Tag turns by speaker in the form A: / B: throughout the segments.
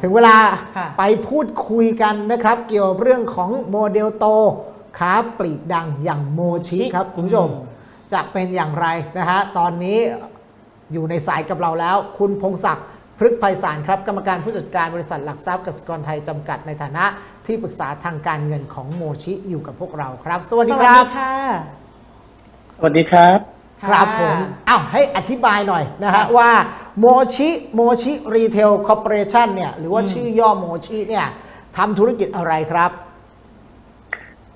A: ถึงเวลา
B: ค่ะ
A: ไปพูดคุยกันนะครับ เกี่ยวกับเรื่องของโมเดลโตค้าปลีกดังอย่างโมชิครับ คุณผู้ชมจะเป็นอย่างไรนะฮะตอนนี้อยู่ในสายกับเราแล้ว คุณพงศักดิ์พฤกษ์ไพศาลครับ กรรมการผู้จัดการบริษัทหลักทรัพย์กสิกรไทยจำกัดในฐานะที่ปรึกษาทางการเงินของโมชิอยู่กับพวกเราครับ สวัสดีครับ
B: ค่ะ
C: สวัสดีครับ
A: ครับผมอ้าวให้อธิบายหน่อยนะฮะว่าโมชิโมชิรีเทลคอร์ปอเรชันเนี่ยหรือว่าชื่อย่อโมชิเนี่ยทำธุรกิจอะไรครับ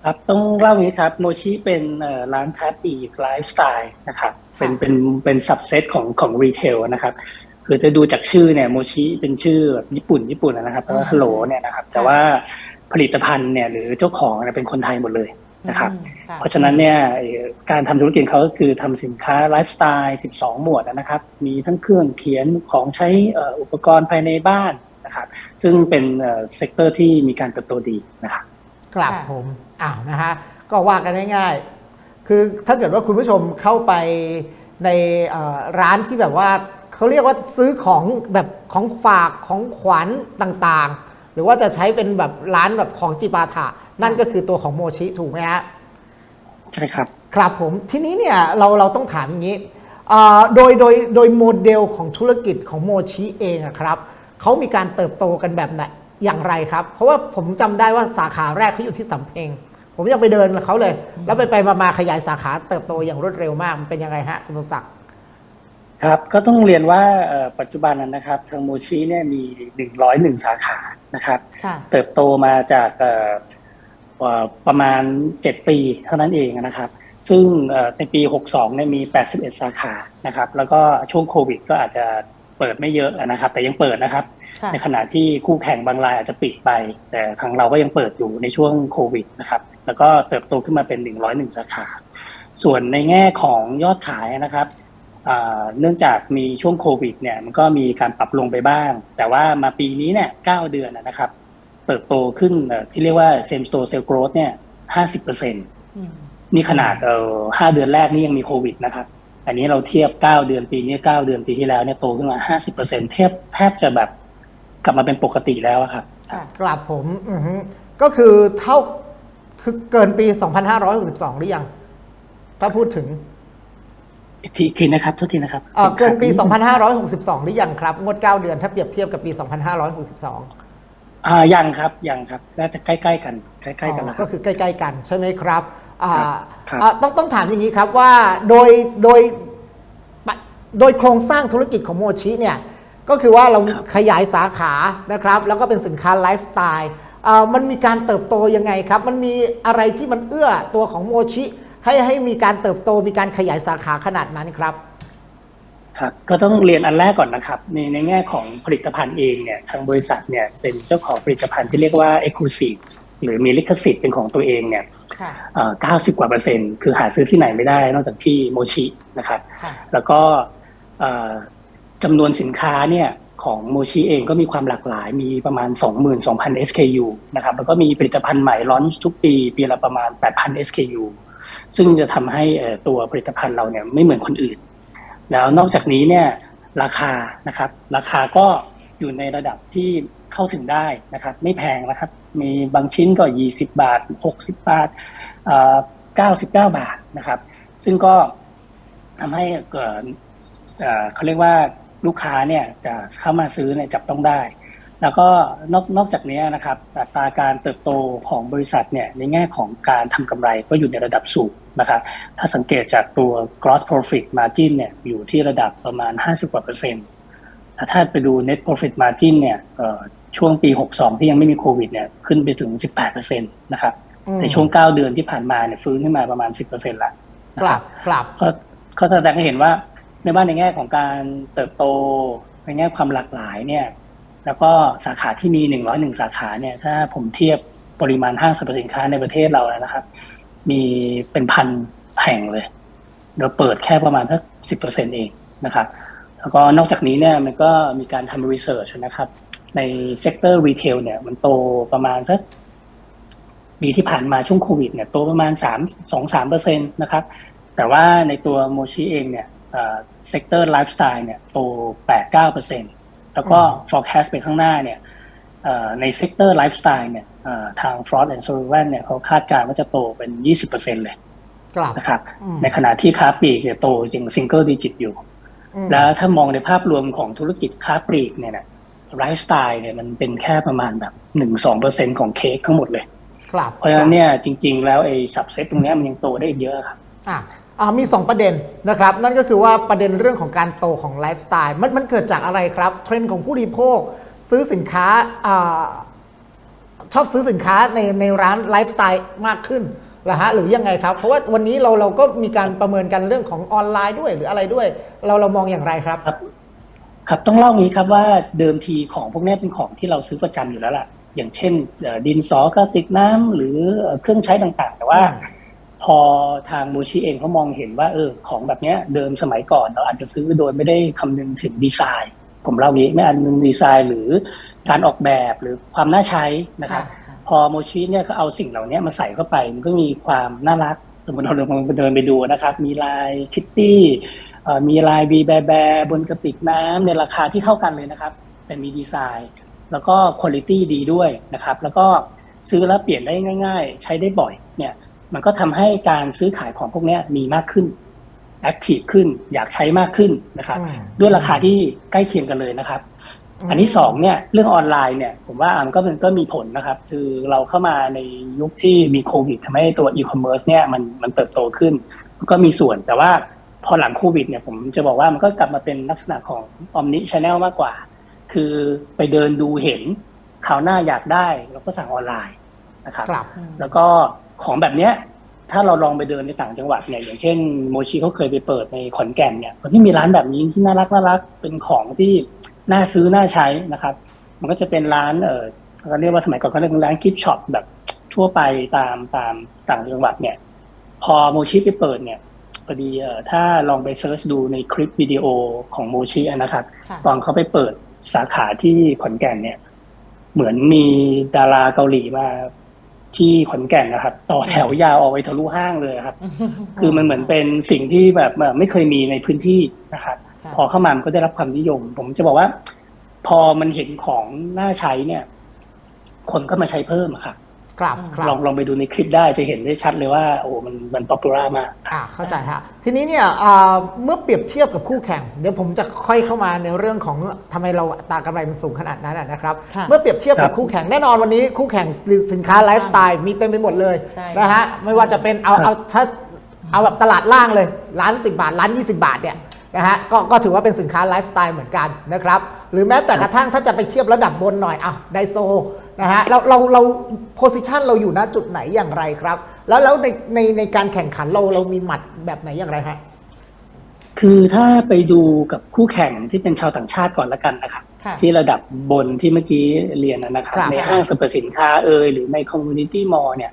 C: ครับต้องเล่าอย่างนี้ครับโมชิเป็นเอ่อร้านค้าปลีกไลฟ์สไตล์นะครับเป็นเป็นเป็นสับเซตของของรีเทลนะครับคือจะดูจากชื่อเนี่ยโมชิเป็นชื่อแบบญี่ปุ่นญี่ปุ่นนะครับแปลว่า
B: อืม
C: ฮัลโหลเนี่ยนะครับแต่ว่าผลิตภัณฑ์เนี่ยหรือเจ้าของเนี่ยเป็นคนไทยหมดเลย นะครับ
B: อืมค่ะ
C: เพราะฉะนั้นเนี่ยเอ่อการทำธุรกิจเขาก็คือทำสินค้าไลฟ์สไตล์ 12 หมวดนะครับ มีทั้งเครื่องเขียนของใช้เอ่ออุปกรณ์ภายในบ้านนะครับ ซึ่งเป็นเซกเตอร์ที่มีการเติบโตดีนะครับ
A: ครับ
B: ค่ะ
A: ผมอ้าวนะฮะก็ว่ากันง่ายๆ คือถ้าเกิดว่าคุณผู้ชมเข้าไปในเอ่อร้านที่แบบว่าเขาเรียกว่าซื้อของแบบของฝากของขวัญต่างๆ หรือว่าจะใช้เป็นแบบร้านแบบของจิปาถะนั่นก็คือตัวของโมชิถูกไหมฮะ
C: ใช่ครับ
A: ครับผมทีนี้เนี่ยเราเราต้องถามอย่างนี้เอ่อโดยโดยโดยโมเดลของธุรกิจของโมชิเองอะครับเขามีการเติบโตกันแบบไหนอย่างไรครับ เพราะว่าผมจำได้ว่าสาขาแรกเขาอยู่ที่สำเพ็งผมยังไปเดินกับเขาเลย แล้วไปไปมามาขยายสาขาเติบโตอย่างรวดเร็วมากมันเป็นยังไงฮะคุณพงศักดิ์
C: ครับก็ต้องเรียนว่าเอ่อปัจจุบันนั้นนะครับทางโมชิเนี่ยมี 101 สาขานะครับ
B: ค่ะ
C: เติบโตมาจากเอ่อเอ่อประมาณ 7 ปีเท่านั้นเองนะครับ ซึ่งเอ่อในปี 62เนี่ยมี 81 สาขานะครับ แล้วก็ช่วงโควิด ก็อาจจะเปิดไม่เยอะนะครับ แต่ยังเปิดนะครับ
B: ค่ะ
C: ในขณะที่คู่แข่งบางรายอาจจะปิดไป แต่ทางเราก็ยังเปิดอยู่ในช่วงโควิดนะครับ แล้วก็เติบโตขึ้นมาเป็น 101 สาขา ส่วนในแง่ของยอดขายนะครับอ่า เนื่องจากมีช่วงโควิดเนี่ยมันก็มีการปรับลงไปบ้าง แต่ว่ามาปีนี้เนี่ย9เดือนนะครับ เติบโตขึ้นที่เรียกว่า same store sales growth เนี่ย50เปอร์เซ็นต์นี่ขนาดเอ่อ5เดือนแรกนี่ยังมีโควิดนะครับ อันนี้เราเทียบ9เดือนปีนี้9เดือนปีที่แล้วเนี่ยโตขึ้นมา50เปอร์เซ็นต์เทียบแทบจะแบบกลับมาเป็นปกติแล้วครับ
A: กลับผมอืก็คือเท่าคือเกินปี 2562 หรือยัง ถ้าพูดถึง
C: ทีอีกทีนะครับโทุกทีนะครับ
A: เอ่อเกินปี 2562 หรือยังครับ งวด 9 เดือนถ้าเปรียบเทียบกับปี 2562
C: อ่ายังครับยังครับน่าจะใกล้ๆกันใกล้ๆกันแล้วค
A: ก็
C: รับ
A: คือใกล้ๆกันใช่ไหมครับอ่า
C: ครับ
A: อ่าต้องต้องถามอย่างนี้ครับว่าโดยโดยปะโดยโครงสร้างธุรกิจของโมชิเนี่ยก็คือว่าเราขยายสาขานะครับ แล้วก็เป็นสินค้าไลฟ์สไตล์อ่ามันมีการเติบโตยังไงครับ มันมีอะไรที่มันเอื้อตัวของโมชิ ให้ให้มีการเติบโตมีการขยายสาขาขนาดนั้นครับ
C: ครับก็ต้องเรียนอันแรกก่อนนะครับ ในในแง่ของผลิตภัณฑ์เองเนี่ยทางบริษัทเนี่ยเป็นเจ้าของผลิตภัณฑ์ที่เรียกว่า Exclusive หรือมีลิขสิทธิ์เป็นของตัวเองเนี่ย
B: ค่ะ
C: เอ่อ90กว่าเปอร์เซ็นต์คือหาซื้อที่ไหนไม่ได้ นอกจากที่โมชินะครับ
B: ค่ะ
C: แล้วก็เอ่อจำนวนสินค้าเนี่ยของโมชิเองก็มีความหลากหลาย มีประมาณ 22,000 SKU นะครับ แล้วก็มีผลิตภัณฑ์ใหม่ลอนช์ทุกปี ปีละประมาณ 8,000 SKU ซึ่งจะทำให้ตัวผลิตภัณฑ์เราเนี่ยไม่เหมือนคนอื่น แล้วนอกจากนี้เนี่ยราคานะครับ ราคาก็อยู่ในระดับที่เข้าถึงได้นะครับ ไม่แพงนะครับ มีบางชิ้นก็ 20 บาท 60 บาทเอ่อ99 บาทนะครับ ซึ่งก็ทำให้เกิดเขาเรียกว่าลูกค้าเนี่ยจะเข้ามาซื้อเนี่ยจับต้องได้ แล้วก็นอกนอกจากนี้นะครับอัตราการเติบโตของบริษัทเนี่ยในแง่ของการทำกำไรก็อยู่ในระดับสูงนะครับถ้าสังเกตจากตัว gross profit margin เนี่ยอยู่ที่ระดับประมาณ 50กว่าเปอร์เซ็นต์แต่ถ้าไปดู net profit margin เนี่ยเอ่อช่วงปี 62 ที่ยังไม่มีโควิดเนี่ยขึ้นไปถึง 18เปอร์เซ็นต์นะครับ
A: อืม
C: ในช่วง 9 เดือนที่ผ่านมาเนี่ยฟื้นขึ้นมาประมาณ 10เปอร์เซ็นต์ละนะ
A: ก
C: ค
A: ลั
C: รั
A: บบกลับ
C: ก็ก็แสดงให้เห็นว่าในบ้านในแง่ของการเติบโตในแง่ความหลากหลายเนี่ย แล้วก็สาขาที่มี 101 สาขาเนี่ย ถ้าผมเทียบปริมาณห้างสรรพสินค้าในประเทศเราแล้วนะครับ มีเป็นพันแห่งเลย เราเปิดแค่ประมาณสักสิบเปอร์เซ็นเองนะครับ แล้วก็นอกจากนี้เนี่ยมันก็มีการทำรีเสิร์ชนะครับ ในเซกเตอร์รีเทลเนี่ย มันโตประมาณสักปีที่ผ่านมาช่วงโควิดเนี่ยโตประมาณสามสองสามเปอร์เซ็นตนะครับ แต่ว่าในตัวโมชิเองเนี่ยเซกเตอร์ไลฟ์สไตล์เนี่ยโตแปดเก้าเปอร์เซ็นต แล้วก็ forecast ไปข้างหน้าเนี่ยเอ่อในเซกเตอร์ไลฟ์สไตล์เนี่ยเอ่อทาง Frost and Sullivan เนี่ยเขาคาดการณ์ว่าจะโตเป็น 20%เลย
A: กลับ
C: นะครับ
A: อืม
C: ในขณะที่ค้าปลีกเนี่ยโตยังซิงเกิลดิจิตอยู่
A: อืม
C: แล้วถ้ามองในภาพรวมของธุรกิจค้าปลีกเนี่ยนะไลฟ์สไตล์เนี่ยมันเป็นแค่ประมาณแบบหนึ่งสองเปอร์เซ็นของเค้กทั้งหมดเลย
A: กลับ
C: เพราะฉะนั้นเนี่ยจริง ๆ แล้วไอ้สับเซตตรงเนี้ยมันยังโตได้อีกเยอะครับ
A: อะอ่า มี 2 ประเด็นนะครับ นั่นก็คือว่าประเด็นเรื่องของการโตของไลฟ์สไตล์มันมันเกิดจากอะไรครับ เทรนด์ของผู้บริโภคซื้อสินค้าอาชอบซื้อสินค้าในในร้านไลฟ์สไตล์มากขึ้นเหรอฮะหรือยังไงครับ เพราะว่าวันนี้เราเราก็มีการประเมินกันเรื่องของออนไลน์ด้วยหรืออะไรด้วย เราเรามองอย่างไรครับ
C: ครับ ครับต้องเล่างี้ครับว่าเดิมทีของพวกเนี้ยเป็นของที่เราซื้อประจำอยู่แล้วล่ะอย่างเช่นเอ่อดินสอกระติกน้ำหรือเอ่อเครื่องใช้ต่างๆ แต่ว่า
A: อืม
C: พอทางมูชิเองเขามองเห็นว่าเออของแบบเนี้ยเดิมสมัยก่อนเราอาจจะซื้อโดยไม่ได้คำนึงถึงดีไซน์ ผมเล่างี้ไม่อันนึงดีไซน์หรือการออกแบบหรือความน่าใช้นะครับ
B: ค่ะ
C: พอโมชิเนี่ยก็เอาสิ่งเหล่านี้มาใส่เข้าไปมันก็มีความน่ารักสมมติเราเดินไปเดินไปดูนะครับ มีลายคิตตี้เอ่อมีลายบีแบแบบนกระติกน้ำในราคาที่เท่ากันเลยนะครับ แต่มีดีไซน์ แล้วก็คุณภาพดีด้วยนะครับ แล้วก็ซื้อแล้วเปลี่ยนได้ง่าย ๆ ใช้ได้บ่อยเนี่ย มันก็ทำให้การซื้อขายของพวกเนี้ยมีมากขึ้นแอคทีฟขึ้น อยากใช้มากขึ้นนะครับ
A: อืม
C: ด้วยราคาที่ใกล้เคียงกันเลยนะครับ
A: อืม
C: อันที่สองเนี่ยเรื่องออนไลน์เนี่ย ผมว่ามันก็มันก็มีผลนะครับ คือเราเข้ามาในยุคที่มีโควิดทำให้ตัวอีคอมเมิร์ซเนี่ยมันมันเติบโตขึ้นมันก็มีส่วนแต่ว่าพอหลังโควิดเนี่ยผมจะบอกว่ามันก็กลับมาเป็นลักษณะของอ m มนิชแนลมากกว่า คือไปเดินดูเห็นข่าวหน้าอยากได้เราก็สั่งออนไลน์นะครับ
A: กลับ
C: แล้วก็ ของแบบเนี้ยถ้าเราลองไปเดินในต่างจังหวัดเนี่ยอย่างเช่นโมชิเขาเคยไปเปิดในขอนแก่นเนี่ยมันที่มีร้านแบบนี้ที่น่ารักน่ารักเป็นของที่น่าซื้อน่าใช้นะครับ มันก็จะเป็นร้านเออเขาเรียกว่าสมัยก่อนเขาเรียกว่าร้านกิฟต์ช็อปแบบทั่วไปตามตามต่างจังหวัดเนี่ย พอโมชิไปเปิดเนี่ยพอดีเออถ้าลองไปเซิร์ชดูในคลิปวิดีโอของโมชินะครับ
B: ค่ะ
C: ตอนเขาไปเปิดสาขาที่ขอนแก่นเนี่ย เหมือนมีดาราเกาหลีมา ที่ขอนแก่นนะครับ ต่อแถวยาวออกไปทะลุห้างเลยครับ คือมันเหมือนเป็นสิ่งที่แบบเอ่อไม่เคยมีในพื้นที่นะครับ
B: ค่ะ
C: พอเข้ามามันก็ได้รับความนิยม ผมจะบอกว่า พอมันเห็นของน่าใช้เนี่ย คนก็มาใช้เพิ่มอะครับ
A: กลับกลั
C: ลอบงลองไปดูในคลิปได้จะเห็นได้ชัดเลยว่าโอ้มันมันป๊อปปูล่ามาก
A: อ่าเข้าใจฮะทีนี้เนี่ยอ่าเมื่อเปรียบเทียบกับคู่แข่ง เดี๋ยวผมจะค่อยเข้ามาในเรื่องของทำไมเราอัตรากำไรมันสูงขนาดนั้นนะนะครับ
B: ค่ะ
A: เมื่อเปรียบเทียบ
C: ครั
A: กับบคู่แข่งแน่นอนวันนี้คู่แข่งสินค้าไลฟ์สไตล์มีเต็มไปหมดเลย
B: ใช่
A: นะฮะไม่ว่าจะเป็นเอา
C: ครับ
A: เอาถ้าเอาแบบตลาดล่างเลยร้าน10 บาทร้าน 20 บาทเนี่ยนะฮะก็ก็ถือว่าเป็นสินค้าไลฟ์สไตล์เหมือนกันนะครับ หรือแม้แต่กระทั่งถ้าจะไปเทียบระดับบนหน่อยอะไดโซ นะฮะเราเราเราโพสิชันเราอยู่ณจุดไหนอย่างไรครับ แล้วแล้วในในในการแข่งขันเราเรามีหมัดแบบไหนอย่างไรฮะ
C: คือถ้าไปดูกับคู่แข่งที่เป็นชาวต่างชาติก่อนละกันนะครับ
B: ค่ะ
C: ที่ระดับบนที่เมื่อกี้เรียนนะนะครับ
A: ครับ
C: ในห้างสรรพสินค้าเอยหรือในคอมมูนิตี้มอลเนี่ย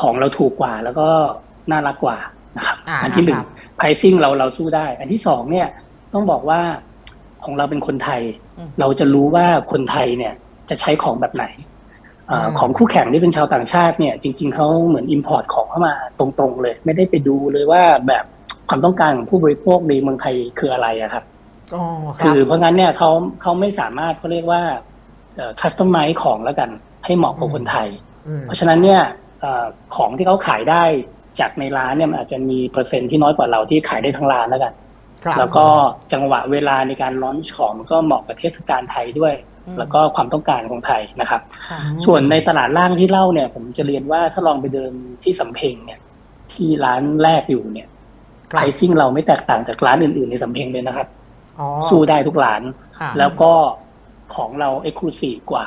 C: ของเราถูกกว่าแล้วก็น่ารักกว่านะครับ
A: อ่า
C: อันที่หนึ่ง
A: ครับ
C: pricing เราเราสู้ได้ อันที่สองเนี่ยต้องบอกว่าของเราเป็นคนไทย
B: อืม
C: เราจะรู้ว่าคนไทยเนี่ย จะใช้ของแบบไหนอา
A: อืม
C: ของคู่แข่งที่เป็นชาวต่างชาติเนี่ย จริง ๆเขาเหมือน import ของเข้ามาตรงๆเลย ไม่ได้ไปดูเลยว่าแบบความต้องการของผู้บริโภคในเมืองไทยคืออะไรอะครับ
A: อ๋อครั
C: คื
A: บ
C: อเพราะงั้นเนี่ยเขาเขาไม่สามารถเขาเรียกว่าคัสตอมไมซ์ของแล้วกัน ให้เหมาะกับ
A: อืม
C: คนไทย
A: ม
C: เพราะฉะนั้นเนี่ยเอ่อของที่เขาขายได้จากในร้านเนี่ยมันอาจจะมีเปอร์เซ็นต์ที่น้อยกว่าเราที่ขายได้ทั้งร้านแล้วกัน
A: ครับ
C: แล้วก็จังหวะเวลาในการลอนช์ของมันก็เหมาะกับเทศกาลไทยด้วย
B: อืม
C: แล้วก็ความต้องการของไทยนะครับ
B: ค่ะ
C: ส่วนในตลาดล่างที่เล่าเนี่ย ผมจะเรียนว่าถ้าลองไปเดินที่สำเพ็งเนี่ย ที่ร้านแรกอยู่เนี่ย
A: ครั
C: ไพ
A: บ
C: รซิ่งเราไม่แตกต่างจากร้านอื่น ๆ ในสำเพ็งเลยนะครับ
A: อ๋อ
C: สู้ได้ทุกร้าน
A: อ่า
C: แล้วก็ของเราเอ็กซ์คลูซีฟกว่า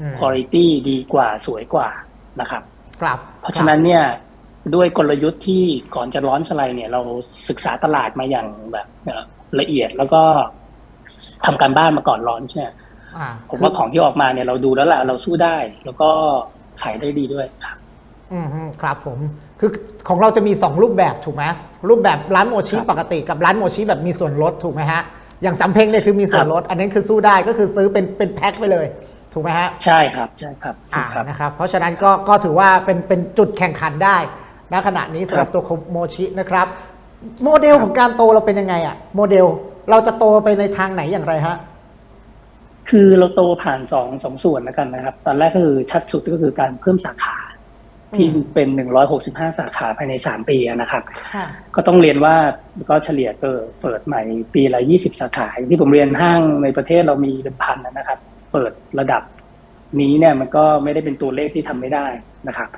A: อืม
C: คุณภาพดีกว่าสวยกว่านะครับ
A: ครับ
C: เพราะฉะนั้นเนี่ยด้วยกลยุทธ์ที่ก่อนจะร้อนอะไรเนี่ย เราศึกษาตลาดมาอย่างแบบเอ่อละเอียดแล้วก็ทำการบ้านมาก่อนร้อนใช่ไหม
A: อ่า
C: ผมว่าของที่ออกมาเนี่ยเราดูแล้วล่ะเราสู้ได้ แล้วก็ขายได้ดีด้วยครับ
A: อืมอืมครับผมคือของเราจะมี 2 รูปแบบถูกไหมรูปแบบร้านโมชิ
C: ครับ
A: ปกติกับร้านโมชิแบบมีส่วนลดถูกไหมฮะอย่างสำเพ็งเนี่ยคือมีส่วน
C: ครับ
A: ลด อันนี้คือสู้ได้ก็คือซื้อเป็นเป็นแพ็คไปเลยถูกไหมฮะ
C: ใช่ครับใช่ครับถู
A: อ่าก
C: ครับ
A: นะครับเพราะฉะนั้นก็ก็ถือว่าเป็นเป็นจุดแข่งขันได้ณขณะนี้สำหรับตัวโมชินะครับ โมเดลของการโตเราเป็นยังไงอะโมเดลเราจะโตไปในทางไหนอย่างไรฮะ
C: คือเราโตผ่านสองสองส่วนแล้วกันนะครับ ตอนแรกก็คือชัดสุดก็คือการเพิ่มสาขา ที่เป็นหนึ่งร้อยหกสิบห้าสาขาภายในสามปีนะครับ
B: ค่ะ
C: ก็ต้องเรียนว่าก็เฉลี่ยก็เปิดใหม่ปีละยี่สิบสาขาอย่างที่ผมเรียนห้างในประเทศเรามีเป็นพันนะครับ เปิดระดับนี้เนี่ยมันก็ไม่ได้เป็นตัวเลขที่ทำไม่ได้นะครับ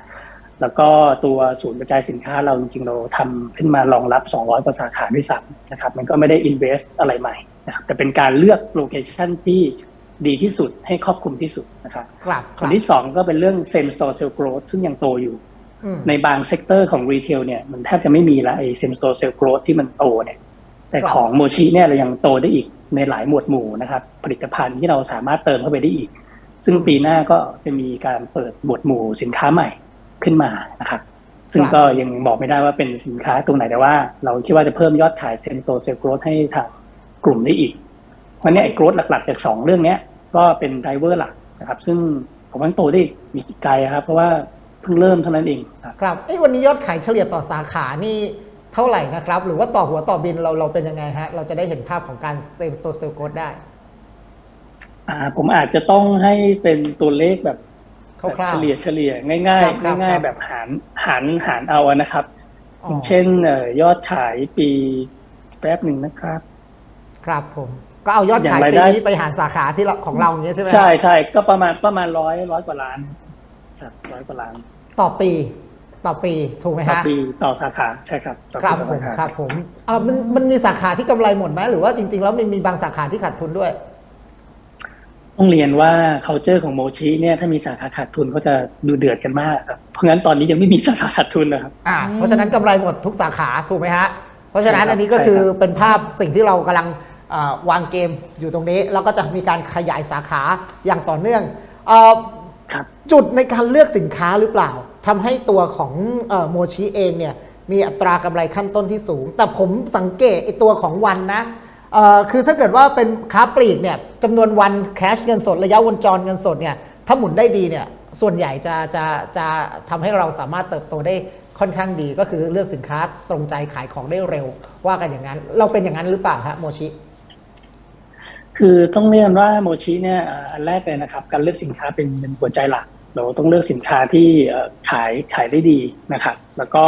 C: แล้วก็ตัวศูนย์กระจายสินค้าเราจริงๆเราทำขึ้นมารองรับ 200 กว่าสาขาด้วยซ้ำนะครับ มันก็ไม่ได้ invest อะไรใหม่นะครับ แต่เป็นการเลือกโลเคชันที่ ดีที่สุดให้ครอบคลุมที่สุดนะครับ
A: ครับค
C: ส่
A: รั
C: วน
A: บ
C: ที่สองก็เป็นเรื่อง same store sales growth ซึ่งยังโตอยู่
A: อืม
C: ในบางเซกเตอร์ของรีเทลเนี่ยมันแทบจะไม่มีละไอ้ same store sales growth ที่มันโตเนี่ย แต่
A: ครับ
C: ของโมชิเนี่ยเรายังโตได้อีกในหลายหมวดหมู่นะครับ ผลิตภัณฑ์ที่เราสามารถเติมเข้าไปได้อีก ซึ่งปีหน้าก็จะมีการเปิดหมวดหมู่สินค้าใหม่ขึ้นมานะครับ ซึ่งก็ยังบอกไม่ได้ว่าเป็นสินค้าตรงไหนแต่ว่า เราคิดว่าจะเพิ่มยอดขาย same store sales growth ให้ทางกลุ่มได้อีก เพราะเนี่ยไอ้ growth หลักๆจากสองเรื่องเนี้ย ก็เป็น driver หลักนะครับ ซึ่งผมว่าโตได้อีกมีอีกไกลครับ เพราะว่าเพิ่งเริ่มเท่านั้นเองครับ
A: ครับเอ้ยวันนี้ยอดขายเฉลี่ยต่อสาขานี่เท่าไหร่นะครับ หรือว่าต่อหัวต่อบินเราเราเป็นยังไงฮะ เราจะได้เห็นภาพของการเต็มโซเซลโกดได้
C: อ่าผมอาจจะต้องให้เป็นตัวเลขแบบ
A: คร่าวๆ
C: เฉลี่ยเฉลี่ยง่าย
A: ครับครับ
C: ๆง่า
A: ครั
C: ย
A: บ
C: ๆแบบหารหารหารเอาอะนะครับ
A: อ๋อ
C: อย่างเช่นเอ่อยอดขายปีแป๊บหนึ่งนะครับ
A: ครับผม ก็เอายอดขาย
C: อย่างราย
A: ปี
C: ได้
A: นี้ไปหารสาขาที่เราของเราอย่างเงี้ยใช่ไหมฮะ
C: ใช่ใช่ก็ประมาณประมาณร้อยร้อยกว่าล้านครับร้อยกว่าล้าน
A: ต่อปี ต่อปีถูกไหม
C: ต่อ
A: ฮะ
C: ปีต่อสาขาใช่ครับต่อ
A: ค
C: ปี
A: รับ
C: ต่อ
A: ผ
C: สามขา
A: ครับผมอ่ามันมันมีสาขาที่กำไรหมดไหมหรือว่าจริง ๆ แล้วมันมีบางสาขาที่ขาดทุนด้วย
C: ต้องเรียนว่า culture ของโมชิเนี่ยถ้ามีสาขาขาดทุนก็จะดูเดือดกันมากครับเพราะงั้นตอนนี้ยังไม่มีสาขาขาดทุนนะครับ
A: อ่า
B: อืม
A: เพราะฉะนั้นกำไรหมดทุกสาขาถูกไหมฮะเพราะฉะนั้น
C: ใช่ครับ
A: อันนี้ก็คือ
C: ใช่ครับ
A: เป็นภาพสิ่งที่เรากำลังอ่า วางเกมอยู่ตรงนี้ แล้วก็จะมีการขยายสาขาอย่างต่อเนื่องเอ่อ
C: ครับ
A: จุดในการเลือกสินค้าหรือเปล่าทำให้ตัวของเอ่อโมชิเองเนี่ยมีอัตรากำไรขั้นต้นที่สูง แต่ผมสังเกตไอตัวของวันนะเอ่อคือถ้าเกิดว่าเป็นค้าปลีกเนี่ยจำนวนวันแคชเงินสดระยะวงจรเงินสดเนี่ยถ้าหมุนได้ดีเนี่ยส่วนใหญ่จะจะจะทำให้เราสามารถเติบโตได้ค่อนข้างดีก็คือเลือกสินค้าตรงใจขายของได้เร็วว่ากันอย่างนั้น เราเป็นอย่างนั้นหรือเปล่าฮะโมชิ
C: คือต้องเรียนว่าโมชิเนี่ยอ่าอันแรกเลยนะครับ การเลือกสินค้าเป็นเป็นหัวใจหลัก เราต้องเลือกสินค้าที่เอ่อขายขายได้ดีนะครับ แล้วก็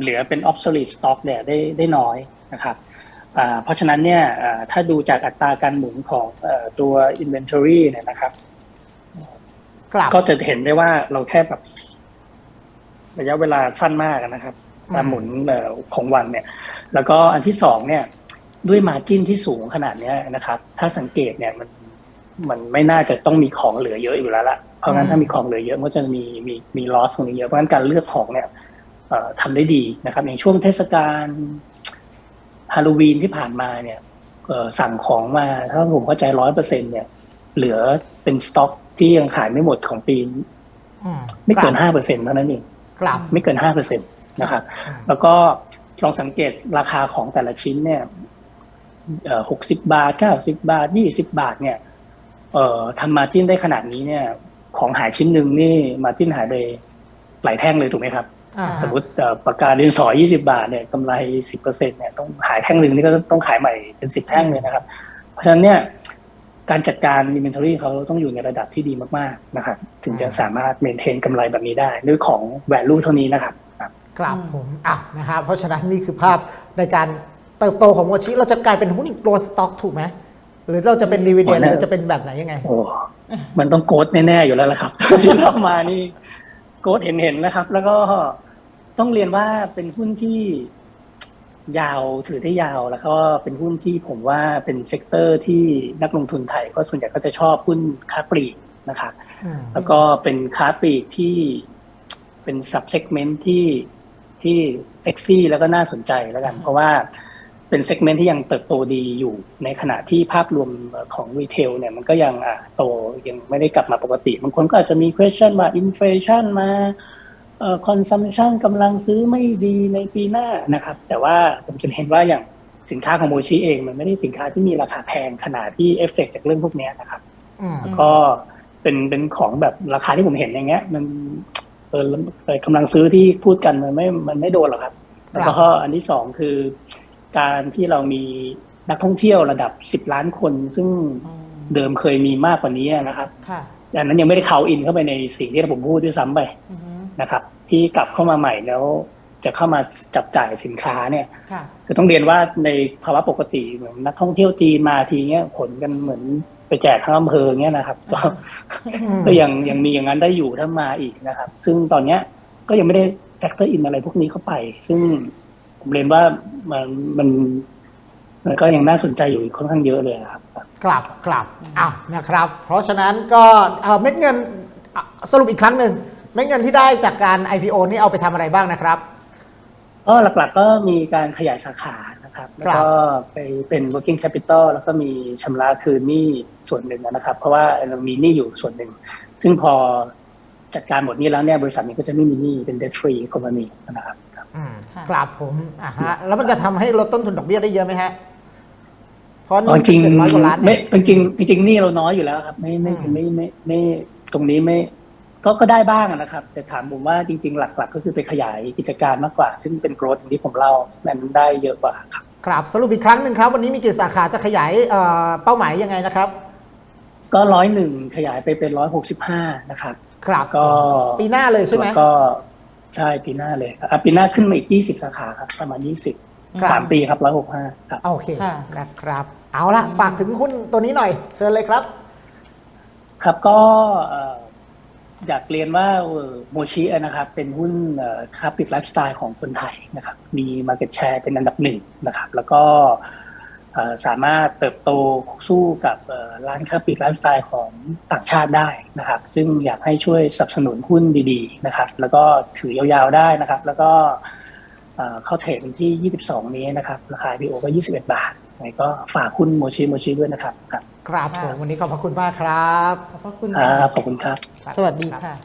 C: เหลือเป็น obsolete stock เนี่ยได้ได้น้อยนะครับอ่าเพราะฉะนั้นเนี่ยอ่าถ้าดูจากอัตราการหมุนของเอ่อตัว inventory เนี่ยนะครับ
A: กลับ
C: ก็จะเห็นได้ว่าเราแค่แบบระยะเวลาสั้นมากนะครับ
A: อืม
C: การหมุนเอ่อของวันเนี่ย แล้วก็อันที่สองเนี่ย ด้วยมาจิ้นที่สูงขนาดเนี้ยนะครับ ถ้าสังเกตเนี่ยมันมันไม่น่าจะต้องมีของเหลือเยอะอยู่แล้วละเพราะงั้นถ้ามีของเหลือเยอะมันก็จะมีมีมีลอสตรงนี้เยอะเพราะงั้นการเลือกของเนี่ยเอ่อทำได้ดีนะครับอย่างช่วงเทศกาลฮาโลวีนที่ผ่านมาเนี่ยเอ่อสั่งของมาถ้าผมเข้าใจร้อยเปอร์เซ็นเนี่ย เหลือเป็นสต็อกที่ยังขายไม่หมดของปี
A: อืม
C: ไม่เกิน
A: กลับ
C: ห้าเปอร์เซ็นเท่านั้นเอง
A: กลับ
C: ไม่เกินห้าเปอร์เซ็นตนะครับ แล้วก็ลองสังเกตราคาของแต่ละชิ้นเนี่ย หกสิบาทเก้าสิบาทยี่สิบาทเนี่ย เอ่อทำมาจิ้นได้ขนาดนี้เนี่ย ของหายชิ้นหนึ่งนี่มาจิ้นหายไปหลายแท่งเลยถูกไหมครับ
A: อ่า
C: สมมติเอ่อปากกาดินสอยี่สิบาทเนี่ยกำไรสิบเปอร์เซ็นเนี่ยต้องหายแท่งหนึ่งนี่ก็ต้องขายใหม่เป็นสิบแท่งเลยนะครับ เพราะฉะนั้นเนี่ยการจัดการ inventory เขาต้องอยู่ในระดับที่ดีมากๆนะครับถึงจะสามารถเมนเทนกำไรแบบนี้ได้ด้วยของ value เท่านี้นะครับ
A: ครับ
B: อืม
A: ผมอะนะครับเพราะฉะนั้นนี่คือภาพในการ เติบโตของโมชิเราจะกลายเป็นหุ้นตัวสต็อกถูกไหมหรือเราจะเป็นดีเวเดียนห
C: โอ้
A: รือ
C: แน่
A: เราจะเป็นแบบไหนยังไง
C: โอ้มันต้องโกดแน่ๆอยู่แล้วละครับ ที่เรามานี่โกดเห็นๆนะครับ แล้วก็ต้องเรียนว่าเป็นหุ้นที่ยาวถือได้ยาวแล้วก็เป็นหุ้นที่ผมว่าเป็นเซกเตอร์ที่นักลงทุนไทย ก็ส่วนใหญ่ก็จะชอบหุ้นค้าปลีกนะครับ
A: อืม
C: แล้วก็เป็นค้าปลีกที่เป็นสับเซกเมนต์ที่ที่เซ็กซี่แล้วก็น่าสนใจแล้วกัน เพราะว่า เป็นเซกเมนต์ที่ยังเติบโตดีอยู่ ในขณะที่ภาพรวมของรีเทลเนี่ยมันก็ยังอะโตยังไม่ได้กลับมาปกติ บางคนก็อาจจะมี question ว่า inflation มาเอ่อ consumption กำลังซื้อไม่ดีในปีหน้านะครับ แต่ว่าผมจะเห็นว่าอย่างสินค้าของโมชิเองมันไม่ได้สินค้าที่มีราคาแพงขนาดที่เอฟเฟกจากเรื่องพวกเนี้ยนะครับ
A: อืม
C: ก็เป็นเป็นของแบบราคาที่ผมเห็นอย่างเงี้ย มันเออเอ่อกำลังซื้อที่พูดกันมันไม่มันไม่โดนหรอกครับ แล้วก็อันที่สองคือ การที่เรามีนักท่องเที่ยวระดับสิบล้านคน ซึ่ง
B: อืม
C: เดิมเคยมีมากกว่านี้นะครับ
B: ค่ะ
C: อันนั้นยังไม่ได้เข้าอินเข้าไปในสิ่งที่ผมพูดด้วยซ้ำไป
B: อือฮึ
C: นะครับ ที่กลับเข้ามาใหม่แล้วจะเข้ามาจับจ่ายสินค้าเนี่ย
B: ค่ะ
C: คือต้องเรียนว่าในภาวะปกติเหมือนนักท่องเที่ยวจีนมาทีเงี้ยขนกันเหมือนไปแจกทั้งอำเภอเงี้ยนะครับก็
A: ม
C: ก็ยังยังมีอย่างนั้นได้อยู่ถ้ามาอีกนะครับ ซึ่งตอนเนี้ยก็ยังไม่ได้แฟกเตอร์อินอะไรพวกนี้เข้าไป ซึ่ง ผมเรียนว่ามันมันมันก็ยังน่าสนใจอยู่อีกค่อนข้างเยอะเลยครับ
A: กลับกลับอ้าวนะครับ เพราะฉะนั้นก็เอ่อเม็ดเงินอะสรุปอีกครั้งหนึ่งเม็ดเงินที่ได้จากการ IPO นี่เอาไปทำอะไรบ้างนะครับ
C: ก็หลักๆก็มีการขยายสาขานะครับ แล้วก็ไปเป็น working capital แล้วก็มีชำระคืนหนี้ส่วนหนึ่งนะครับ เพราะว่าเรามีหนี้อยู่ส่วนหนึ่ง ซึ่งพอจัดการหมดหนี้แล้วเนี่ยบริษัทนี้ก็จะไม่มีหนี้เป็น debt free company นะครับ
A: อืม
B: ค่ะ
A: กลับผมอะฮะแล้วมันจะทำให้ลดต้นทุนดอกเบี้ยได้เยอะไหมฮะเพราะ
C: อ๋อ
A: นี่
C: จริง
A: เจ็ดร้อยกว่าล้าน
C: ไม่
A: เนี่ย
C: จริงๆจริงๆหนี่เราน้อยอยู่แล้วครับ ไม่ไม่
A: อืม
C: ไม่ไม่ไม่ตรงนี้ไม่ ก็ก็ได้บ้างนะครับ แต่ถามผมว่าจริง ๆ หลัก ๆ ก็คือไปขยายกิจการมากกว่า ซึ่งเป็น growth อย่างที่ผมเล่าซึ่งมันได้เยอะกว่าครับ
A: ครับสรุปอีกครั้งหนึ่งครับ วันนี้มีกี่สาขาจะขยายเอ่อเป้าหมายยังไงนะครับ
C: ก็ร้อยหนึ่งขยายไปเป็นร้อยหกสิบห้านะครับ
A: ครับ
C: ก็
A: ปีหน้าเลยใช่ไหม
C: แล้วก็ ใช่ปีหน้าเลยครับอะปีหน้าขึ้นมาอีกยี่สิบสาขาครับประมาณยี่สิบ
A: ครับ
C: สามปีครับร้อยหกห้าครับ
A: โอเค
B: ค่ะ
A: นะครับ เอาละฝากถึงหุ้นตัวนี้หน่อย เชิญเลยครับ
C: ครับก็เอ่ออยากเรียนว่าโมชินะครับเป็นหุ้นค้าปลีกไลฟ์สไตล์ของคนไทยนะครับมี Market Share เป็นอันดับหนึ่งนะครับ แล้วก็เอ่อ สามารถเติบโตสู้กับเอ่อร้านค้าปลีกไลฟ์สไตล์ของต่างชาติได้นะครับ ซึ่งอยากให้ช่วยสนับสนุนหุ้นดีๆนะครับ แล้วก็ถือยาวๆได้นะครับ แล้วก็เอ่อเข้าเทรดวันที่ 22 นี้นะครับราคา IPO ก็ 21 บาทยังไงก็ฝากหุ้นโมชิโมชิด้วยนะครับ ครับ
A: ครับ
B: ค่ะ
A: ผมวันนี้ขอบพระคุณมากครับ
B: ขอบพระคุณ
C: ครั
B: ค่ะ
C: บขอบคุณครับ
B: สวัสดีค่ะ